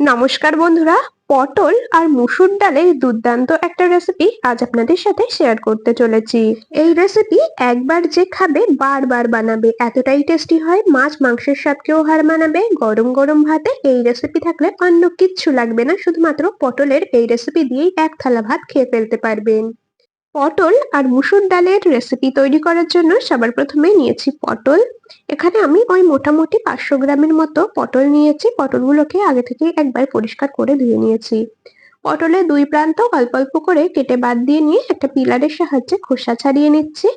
নমস্কার বন্ধুরা, পটল আর মুসুর ডালের দুর্দান্ত একটা রেসিপি আজ আপনাদের সাথে শেয়ার করতে চলেছি। এই রেসিপি একবার যে খাবে বারবার বানাবে, এতটাই টেস্টি হয়, মাছ মাংসের স্বাদকেও হার মানাবে, গরম গরম ভাতে এই রেসিপি থাকলে অন্য কিচ্ছু লাগবে না, শুধুমাত্র পটলের এই রেসিপি দিয়েই এক থালা ভাত খেয়ে ফেলতে পারবেন। পটল আর মুসুর ডালের রেসিপি তৈরি করার জন্য সবার প্রথমে নিয়েছি পটল। এখানে আমি ওই মোটামুটি পাঁচশো গ্রামের মতো পটল নিয়েছি। পটলগুলোকে আগে থেকে একবার পরিষ্কার করে ধুয়ে নিয়েছি। পটলের দুই প্রান্ত অল্প অল্প করে কেটে বাদ দিয়ে নিয়ে একটা পিলারের সাহায্যে খোসা ছাড়িয়ে নিচ্ছি।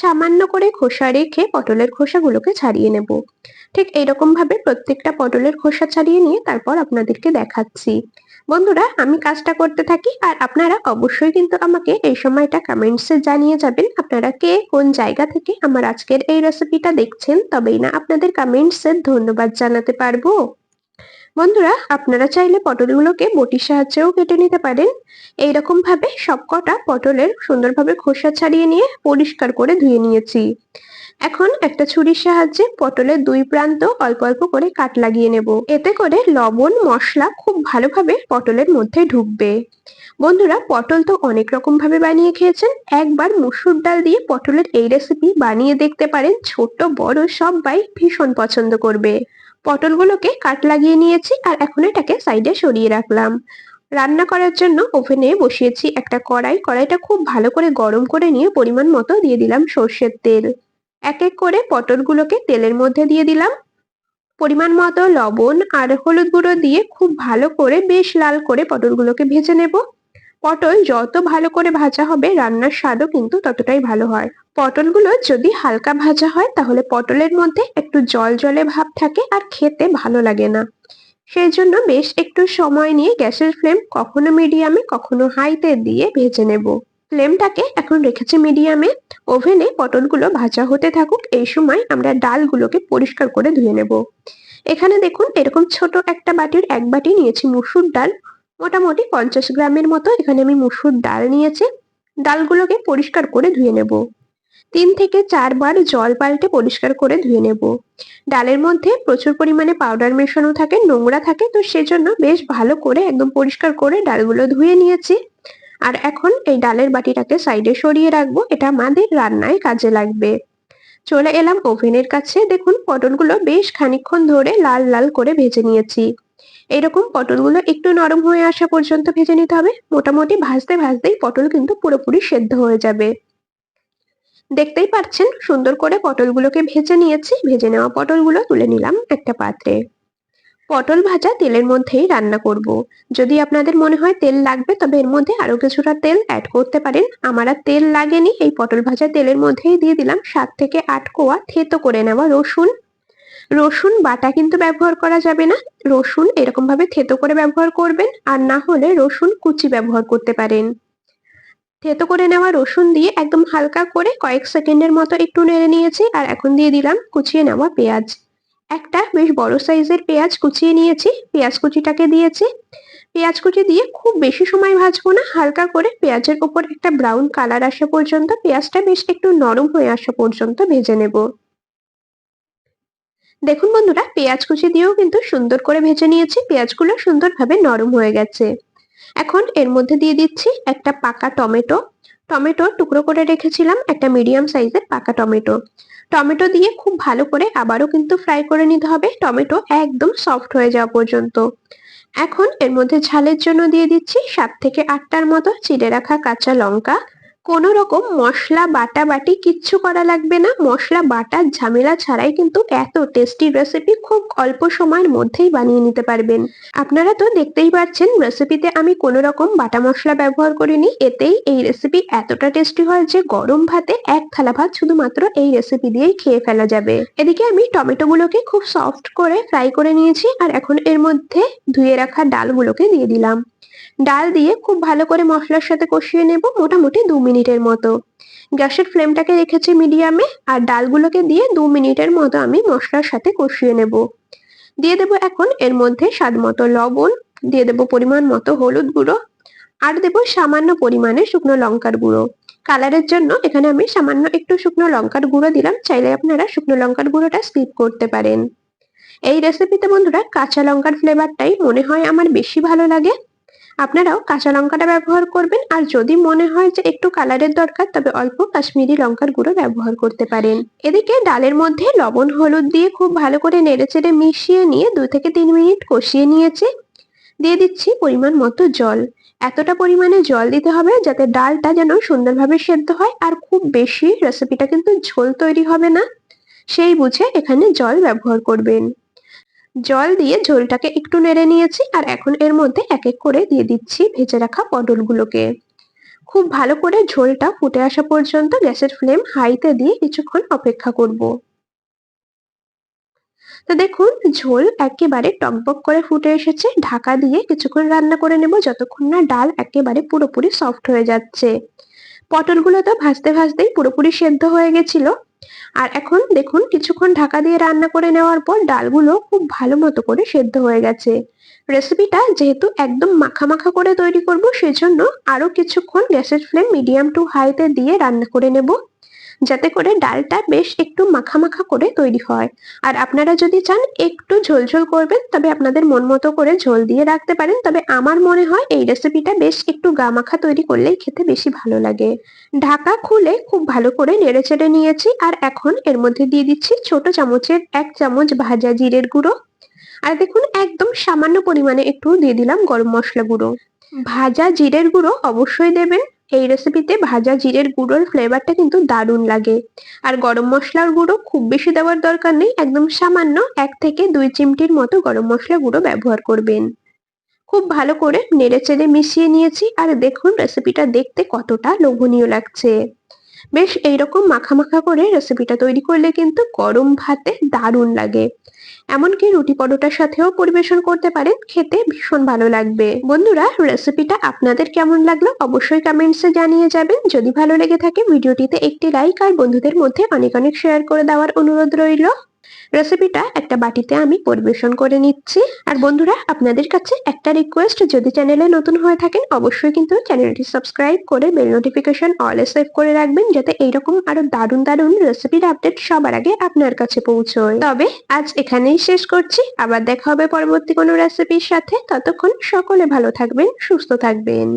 সামান্য করে খোসা রেখে পটলের খোসাগুলোকে ছাড়িয়ে নেব। ঠিক ভাবে প্রত্যেকটা পটলের খোসা ছাড়িয়ে নিয়ে তারপর আপনাদেরকে দেখাচ্ছি। বন্ধুরা, আমি কাজটা করতে থাকি আর আপনারা অবশ্যই কিন্তু আমাকে এই সময়টা কমেন্টসে জানিয়ে যাবেন আপনারা কে কোন জায়গা থেকে আমার আজকের এই রেসিপিটা দেখছেন। তবেই না, আপনাদের কমেন্টসে ধন্যবাদ জানাতে পারব। বন্ধুরা, আপনারা চাইলে পটলগুলোকে বটির সাহায্যেও কেটে নিতে পারেন। এইরকম ভাবে সবকটা পটলের সুন্দরভাবে খোসা ছাড়িয়ে নিয়ে পরিষ্কার করে ধুয়ে নিয়েছি। এখন একটা ছুরির সাহায্যে পটলের দুই প্রান্ত অল্প অল্প করে কাট লাগিয়ে নেব। এতে করে লবণ, মশলা খুব ভালোভাবে পটলের মধ্যে ঢুকবে। বন্ধুরা, পটল তো অনেক রকম ভাবে বানিয়ে খেয়েছেন। একবার মুসুর ডাল দিয়ে পটলের এই রেসিপি বানিয়ে দেখতে পারেন। ছোট বড় সবাই ভীষণ পছন্দ করবে। পটলগুলোকে কাট লাগিয়ে নিয়েছি আর এখন এটাকে সাইডে সরিয়ে রাখলাম। রান্না করার জন্য ওভেনে বসিয়েছি একটা কড়াই। কড়াইটা খুব ভালো করে গরম করে নিয়ে পরিমাণ মতো দিয়ে দিলাম সর্ষের তেল। এক এক করে পটলগুলোকে তেলের মধ্যে দিয়ে দিলাম। পরিমাণ মতো লবণ আর হলুদ গুঁড়ো দিয়ে খুব ভালো করে বেশ লাল করে পটলগুলোকে ভেজে নেব। পটল যত ভালো করে ভাজা হবে, রান্নার স্বাদও কিন্তু ততটাই ভালো হয়। পটলগুলো যদি হালকা ভাজা হয়, তাহলে পটলের মধ্যে একটু জল জলে ভাব থাকে আর খেতে ভালো লাগে না। সেই জন্য বেশ একটু সময় নিয়ে গ্যাসের ফ্লেম কখনো মিডিয়ামে, কখনো হাইতে দিয়ে ভেজে নেব। ফ্লেমটাকে এখন রেখেছি মিডিয়ামে। ওভেনে পটলগুলো ভাজা হতে থাকুক, এই সময় আমরা ডালগুলোকে পরিষ্কার করে ধুয়ে নেব। এখানে দেখুন, এরকম ছোট একটা বাটির এক বাটি নিয়েছি মুসুর ডাল। মোটামুটি পঞ্চাশ গ্রামের মতো এখানে আমি মুসুর ডাল নিয়েছি। ডালগুলোকে পরিষ্কার করে ধুয়ে নেব। তিন থেকে চারবার জল পাল্টে পরিষ্কার করে ধুয়ে নেব। ডালের মধ্যে প্রচুর পরিমাণে পাউডার মেশানো থাকে, নোংরা থাকে, তো সেজন্য বেশ ভালো করে একদম পরিষ্কার করে ডালগুলো ধুয়ে নিয়েছি। আর এখন এই ডালের বাটিটাকে সাইডে সরিয়ে রাখব, এটা আমাদের রান্নায় কাজে লাগবে। চলে এলাম ওভেনের কাছে। দেখুন, পটলগুলো বেশ খানিক্ষণ ধরে লাল লাল করে ভেজে নিয়েছি। এরকম পটলগুলো একটু নরম হয়ে আসা পর্যন্ত ভেজে নিতে হবে। মোটামুটি ভাজতে ভাজতেই পটল কিন্তু পুরোপুরি সেদ্ধ হয়ে যাবে। দেখতেই পাচ্ছেন, সুন্দর করে পটলগুলোকে ভেজে নিয়েছি। ভেজে নেওয়া পটলগুলো তুলে নিলাম একটা পাত্রে। পটল ভাজা তেলের মধ্যেই রান্না করব। যদি আপনাদের মনে হয় তেল লাগবে, তবে এর মধ্যে আরও কিছুটা তেল অ্যাড করতে পারেন। আমার আর তেল লাগেনি। এই পটল ভাজা তেলের মধ্যেই দিয়ে দিলাম সাত থেকে আট কোয়া থেতো করে নেওয়া রসুন। রসুন বাটা কিন্তু ব্যবহার করা যাবে না। রসুন এরকম ভাবে থেতো করে ব্যবহার করবেন আর না হলে রসুন কুচি ব্যবহার করতে পারেন। থেতো করে নেওয়া রসুন দিয়ে একদম হালকা করে কয়েক সেকেন্ডের মতো একটু নেড়ে নিয়েছি আর এখন দিয়ে দিলাম কুচিয়ে নেওয়া পেঁয়াজ। একটা বেশ বড় সাইজের পেঁয়াজ কুচিয়ে নিয়েছি। পেঁয়াজ কুচিটাকে দিয়েছি। পেঁয়াজ কুচি দিয়ে খুব বেশি সময় ভাজবো না। হালকা করে পেঁয়াজের উপর একটা ব্রাউন কালার আসা পর্যন্ত পেঁয়াজটা বেশ একটু নরম হয়ে আসা পর্যন্ত ভেজে নেব। দেখুন বন্ধুরা, পেঁয়াজ কুচি দিয়েও কিন্তু সুন্দর করে ভেজে নিয়েছি। পেঁয়াজগুলো সুন্দরভাবে নরম হয়ে গেছে। এখন এর মধ্যে দিয়ে দিচ্ছি একটা পাকা টমেটো। টমেটো টুকরো করে রেখেছিলাম, একটা মিডিয়াম সাইজের পাকা টমেটো। টমেটো দিয়ে খুব ভালো করে আবারও কিন্তু ফ্রাই করে নিতে হবে। টমেটো একদম সফট হয়ে যাওয়া পর্যন্ত। এখন এর মধ্যে ঝালের জন্য দিয়ে দিচ্ছি সাত থেকে আটটার মতো চিড়ে রাখা কাঁচা লঙ্কা। কোনো রকম মশলা, বাটা বাটি কিচ্ছু করা লাগবে না। মশলা বাটার ঝামেলা ছাড়াই কিন্তু এত টেস্টি রেসিপি খুব অল্প সময়ের মধ্যেই বানিয়ে নিতে পারবেন। আপনারা তো দেখতেই পাচ্ছেন রেসিপিতে আমি কোনো রকম বাটা মশলা ব্যবহার করিনি। এতেই এই রেসিপি এতটা টেস্টি হয় যে গরম ভাতে এক থালা ভাত শুধুমাত্র এই রেসিপি দিয়েই খেয়ে ফেলা যাবে। এদিকে আমি টমেটো গুলোকে খুব সফট করে ফ্রাই করে নিয়েছি আর এখন এর মধ্যে ধুয়ে রাখা ডালগুলোকে দিয়ে দিলাম। ডাল দিয়ে খুব ভালো করে মশলার সাথে কষিয়ে নেব। মোটামুটি দু মিনিটের মতো। গ্যাসের ফ্লেমটাকে রেখেছি মিডিয়ামে আর ডালগুলোকে দিয়ে দু মিনিটের মতো আমি মশলার সাথে কষিয়ে নেব। দিয়ে দেব এখন এর মধ্যে স্বাদ মতো লবণ, দিয়ে দেব পরিমাণ মতো হলুদ গুঁড়ো আর দেব সামান্য পরিমাণে শুকনো লঙ্কার গুঁড়ো। কালারের জন্য এখানে আমি সামান্য একটু শুকনো লঙ্কার গুঁড়ো দিলাম, চাইলে আপনারা শুকনো লঙ্কার গুঁড়োটা স্কিপ করতে পারেন। এই রেসিপিতে বন্ধুরা কাঁচা লঙ্কার ফ্লেভারটাই মনে হয় আমার বেশি ভালো লাগে। আপনারাও কাঁচা লঙ্কাটা ব্যবহার করবেন, আর যদি মনে হয় যে একটু কালারের দরকার, তবে অল্প কাশ্মীরি লঙ্কার গুঁড়ো ব্যবহার করতে পারেন। এদিকে ডালের মধ্যে লবণ, হলুদ দিয়ে খুব ভালো করে নেড়েচেড়ে মিশিয়ে নিয়ে দু থেকে তিন মিনিট কষিয়ে নিয়েছে। দিয়ে দিচ্ছি পরিমাণ মতো জল। এতটা পরিমাণে জল দিতে হবে যাতে ডালটা যেন সুন্দরভাবে সেদ্ধ হয়, আর খুব বেশি রেসিপিটা কিন্তু ঝোল তৈরি হবে না। সেই বুঝে এখানে জল ব্যবহার করবেন। জল দিয়ে ঝোলটাকে একটু নেড়ে নিয়েছি আর এখন এর মধ্যে এক এক করে দিয়ে দিচ্ছি ভেজে রাখা পটলগুলোকে। খুব ভালো করে ঝোলটা ফুটে আসা পর্যন্ত গ্যাসের ফ্লেম হাইতে দিয়ে কিছুক্ষণ অপেক্ষা করব। তো দেখুন, ঝোল একেবারে টকবক করে ফুটে এসেছে। ঢাকা দিয়ে কিছুক্ষণ রান্না করে নেব যতক্ষণ না ডাল একেবারে পুরোপুরি সফট হয়ে যাচ্ছে। পটলগুলো তো ভাজতে ভাজতেই পুরোপুরি সেদ্ধ হয়ে গেছিল। আর এখন দেখুন, কিছুক্ষণ ঢাকা দিয়ে রান্না করে নেওয়ার পর ডালগুলো খুব ভালো মতো করে সেদ্ধ হয়ে গেছে। রেসিপিটা যেহেতু একদম মাখা মাখা করে তৈরি করব, সেজন্য আরও কিছুক্ষণ গ্যাসের ফ্লেম মিডিয়াম টু হাইতে দিয়ে রান্না করে নেব। যাতে করে ডালটা বেশ একটু মাখা মাখা করে তৈরি হয়। আর আপনারা যদি চান একটু ঝোলঝোল করবেন, তবে আপনাদের মন মতো করে ঝোল দিয়ে রাখতে পারেন। তবে আমার মনে হয় এই রেসিপিটা বেশ একটু গা মাখা তৈরি করলেই খেতে বেশি ভালো লাগে। ঢাকা খুলে খুব ভালো করে নেড়ে চেড়ে নিয়েছি আর এখন এর মধ্যে দিয়ে দিচ্ছি ছোট চামচের এক চামচ ভাজা জিরের গুঁড়ো। আর দেখুন একদম সামান্য পরিমাণে একটু দিয়ে দিলাম গরম মশলা গুঁড়ো। ভাজা জিরের গুঁড়ো অবশ্যই দেবেন। এই রেসিপিতে ভাজা জিরের গুঁড়োর ফ্লেভারটা কিন্তু দারুণ লাগে। আর গরম মশলার গুঁড়ো খুব বেশি দেওয়ার দরকার নেই, একদম সামান্য এক থেকে দুই চিমটির মতো গরম মশলা গুঁড়ো ব্যবহার করবেন। খুব ভালো করে নেড়ে চেড়ে মিশিয়ে নিয়েছি আর দেখুন রেসিপিটা দেখতে কতটা লোভনীয় লাগছে। বেশ এইরকম মাখা মাখা করে রেসিপিটা তৈরি করলে কিন্তু গরম ভাতে দারুণ লাগে। এমনকি রুটি পরোটার সাথেও পরিবেশন করতে পারেন, খেতে ভীষণ ভালো লাগবে। বন্ধুরা রেসিপিটা আপনাদের কেমন লাগল অবশ্যই কমেন্টসে জানিয়ে যাবেন। যদি ভালো লেগে থাকে, ভিডিওটিতে একটি লাইক আর বন্ধুদের মধ্যে অনেক অনেক শেয়ার করে দেওয়ার অনুরোধ রইল। রেসিপিটা একটা বাটিতে আমি পরিবেশন করে নিচ্ছি। আর বন্ধুরা, আপনাদের কাছে একটা রিকোয়েস্ট যদি চ্যানেলে নতুন হয়ে থাকেন, অবশ্যই কিন্তু চ্যানেলটি সাবস্ক্রাইব করে বেল নোটিফিকেশন অল সেভ করে রাখবেন, যাতে এইরকম আরও দারুণ দারুণ রেসিপির আপডেট সবার আগে আপনার কাছে পৌঁছয়। তবে আজ এখানেই শেষ করছি। আবার দেখা হবে পরবর্তী কোনো রেসিপির সাথে। ততক্ষণ সকলে ভালো থাকবেন, সুস্থ থাকবেন।